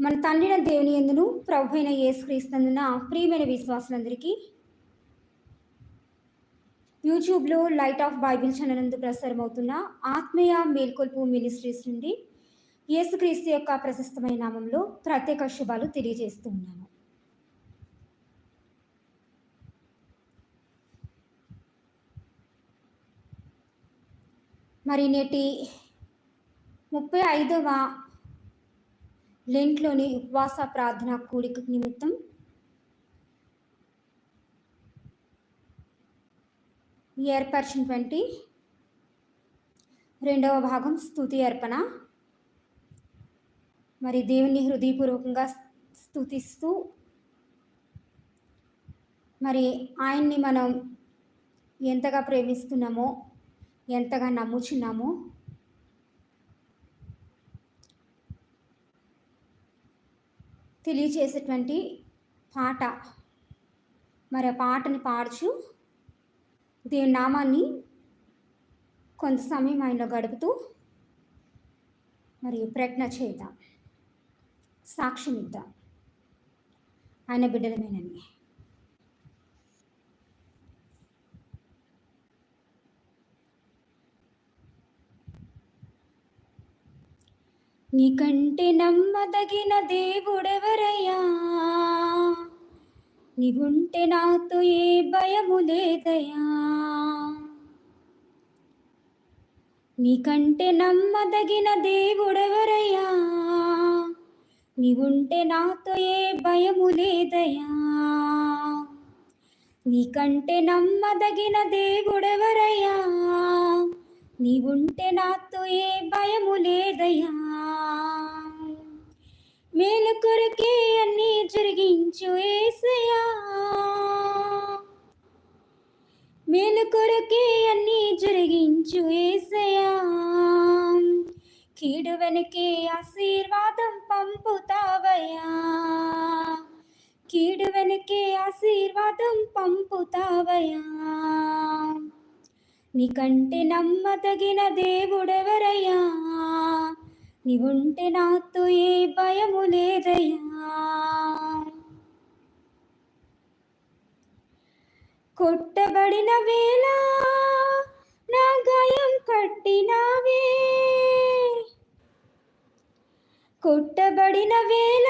మన తండ్రిన దేవుని ఎందును ప్రభు అయిన యేసుక్రీస్తునందున ప్రియమైన విశ్వాసులందరికీ యూట్యూబ్లో లైట్ ఆఫ్ బైబిల్ ఛానల్ నందు ప్రసారం అవుతున్న ఆత్మీయ మేల్కొల్పు మినిస్ట్రీస్ నుండి యేసుక్రీస్తు యొక్క ప్రశస్తమైన నామంలో ప్రత్యేక శుభాలు తెలియజేస్తూ ఉన్నాను. మరి నేటి ముప్పై ఐదవ లెంట్లోని ఉపవాస ప్రార్థన కూడిక నిమిత్తం ఏర్పరిచినటువంటి రెండవ భాగం స్థుతి అర్పణ. మరి దేవుని హృదయపూర్వకంగా స్థుతిస్తూ మరి ఆయన్ని మనం ఎంతగా ప్రేమిస్తున్నామో ఎంతగా నమ్ముచున్నామో తెలియచేసేటువంటి పాట. మరి ఆ పాటని పాడుచు దేవుని నామాన్ని కొంత సమయం ఆయనలో గడుపుతూ మరియు ప్రజ్ఞ చేద్దాం. సాక్ష్యం ఇద్దాం ఆయన బిడ్డలమేనని. నీకంటే నమ్మదగిన దేవుడెవరయ్యా? నీవుంటే నాతో ఏ భయము లేదయ్యా? నీకంటే నమ్మదగిన దేవుడెవరయ్యా? నీవుంటే నాతో ఏ భయము లేదయ్యా? నీకంటే నమ్మదగిన దేవుడెవరయ్యా? నీవుంటే నాతో ఏ భయము లేదయ్యా? మేలు కొరకే అన్ని జరిగించు ఏసయా మేలు కొరకే అన్ని జరిగించు ఏసయా కీడు వెనకే ఆశీర్వాదం పంపుతావయ్యా. కీడు వెనకే ఆశీర్వాదం పంపుతావయ్యా. నీకంటే నమ్మదగిన దేవుడెవరయ్యా? నీవుంటే నాతో ఏ భయము లేదయ్యా. కొట్టబడిన వేళ నా గాయం కట్టినావే. కొట్టబడిన వేళ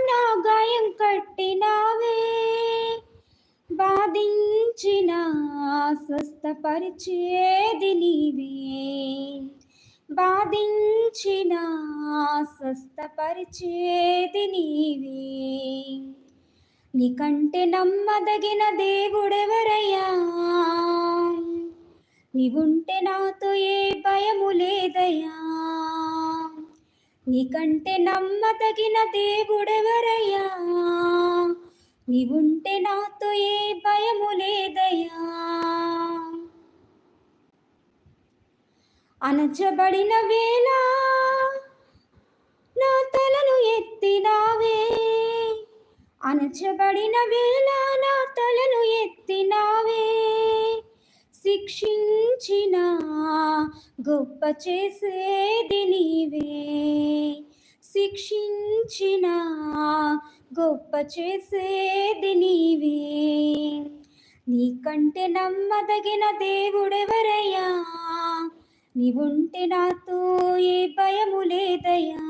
నా గాయం కట్టినావే. బాధించిన స్వస్థపరిచేది నీవే. బాధించిన స్వస్థపరిచేది నీవే. నీకంటే నమ్మదగిన దేవుడెవరయ్యా? నీవుంటే నాతో ఏ భయము లేదయ్యా? నీకంటే నమ్మదగిన దేవుడెవరయ్యా? నీవుంటే నాతో ఏ భయము లేదయ్యా? అనచబడిన వేళ నా తలను ఎత్తినావే. అనచబడిన వేళ నా తలను ఎత్తినావే. శిక్షించిన గొప్ప చేసేది నీవే. శిక్షించిన గొప్ప చేసేది నీవే. నీకంటే నమ్మదగిన దేవుడెవరయ్యా? నీవుంటే నాతో ఏ భయము లేదయ్యా?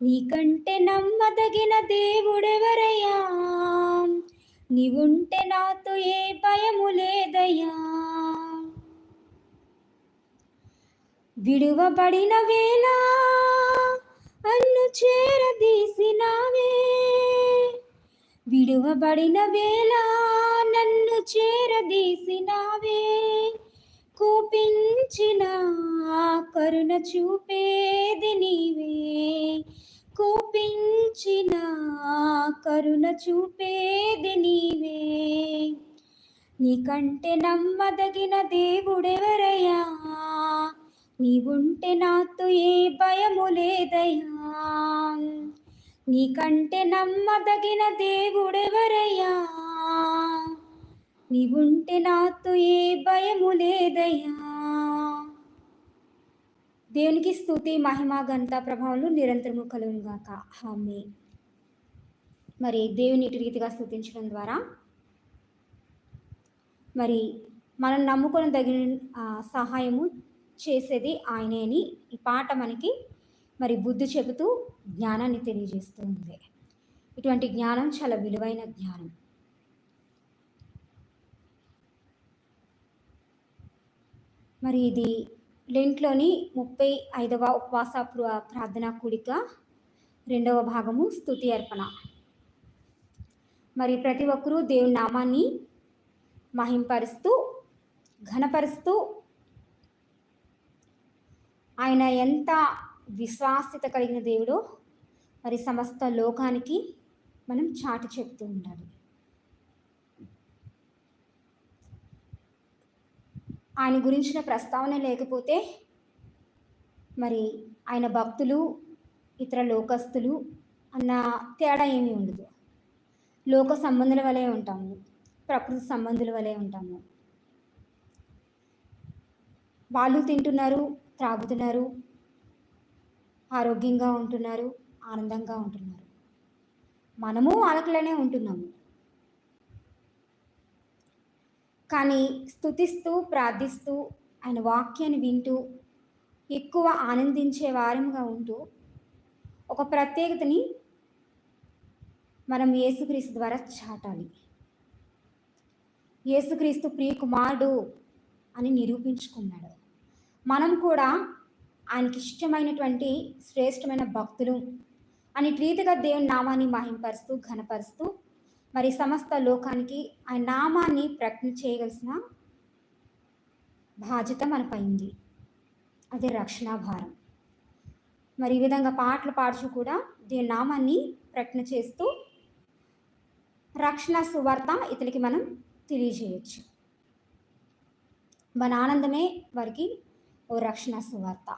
నీకంటే నమ్మదగిన దేవుడెవరయ్యా? నీవుంటే నాతో ఏ భయము లేదయ్యా? విడువబడిన వేళ అన్ను చేరదీసినావే విడువబడిన వేళ నన్ను చేరదీసినావే కోపించిన కరుణ చూపేది నీవే. కోపించిన కరుణ చూపేది నీవే. నీకంటే నమ్మదగిన దేవుడెవరయ్యా? నీవుంటే నాతో ఏ భయము లేదయ్యా? నీకంటే నమ్మదగిన దేవుడెవరయ్యా? నీవుంటే నాతో ఏ భయము లేదయ్యా. దేవునికి స్థుతి మహిమ గంత ప్రభావాలు నిరంతరము కలుగును గాక. హామీ మరి దేవుని ఇటు రీతిగా స్థుతించడం ద్వారా మరి మనం నమ్ముకొని తగిన సహాయము చేసేది ఆయనే అని ఈ పాట మనకి మరి బుద్ధి చెబుతూ జ్ఞానాన్ని తెలియజేస్తూ ఉంది. ఇటువంటి జ్ఞానం చాలా విలువైన జ్ఞానం. మరి ఇది లెంట్లోని ముప్పై ఐదవ ఉపవాస ప్ర- ప్రార్థనా కూడిక రెండవ భాగము స్తుతి అర్పణ. మరి ప్రతి ఒక్కరూ దేవుని నామాన్ని మహింపరుస్తూ ఘనపరుస్తూ ఆయన ఎంత విశ్వాస్యత కలిగిన దేవుడో మరి సమస్త లోకానికి మనం చాటి చెప్తూ ఉండాలి. ఆయన గురించిన ప్రస్తావన లేకపోతే మరి ఆయన భక్తులు ఇతర లోకస్తులు అన్న తేడా ఏమీ ఉండదు. లోక సంబంధుల వలె ఉంటాము ప్రకృతి సంబంధుల వలె ఉంటాము. వాళ్ళు తింటున్నారు త్రాగుతున్నారు ఆరోగ్యంగా ఉంటున్నారు ఆనందంగా ఉంటున్నారు. మనము వాళ్ళకులనే ఉంటున్నాము. కానీ స్తుతిస్తూ ప్రార్థిస్తూ ఆయన వాక్యాన్ని వింటూ ఎక్కువ ఆనందించే వారముగా ఉంటూ ఒక ప్రత్యేకతని మనం యేసుక్రీస్తు ద్వారా చాటాలి. యేసుక్రీస్తు ప్రియ కుమారుడు అని నిరూపించుకున్నాడు. మనం కూడా ఆయనకి ఇష్టమైనటువంటి శ్రేష్టమైన భక్తులు అని రీతిగా దేవుని నామాన్ని మహింపరుస్తూ ఘనపరుస్తూ మరి సమస్త లోకానికి ఆయన నామాన్ని ప్రకటన చేయగలిసిన బాధ్యత మనపై ఉంది అదే రక్షణ భారం మరి ఈ విధంగా పాటలు పాడుచు కూడా దీని నామాన్ని ప్రకటన చేస్తూ రక్షణ సువార్త ఇతనికి మనం తెలియజేయచ్చు. మన ఆనందమే వారికి ఓ రక్షణ సువార్త.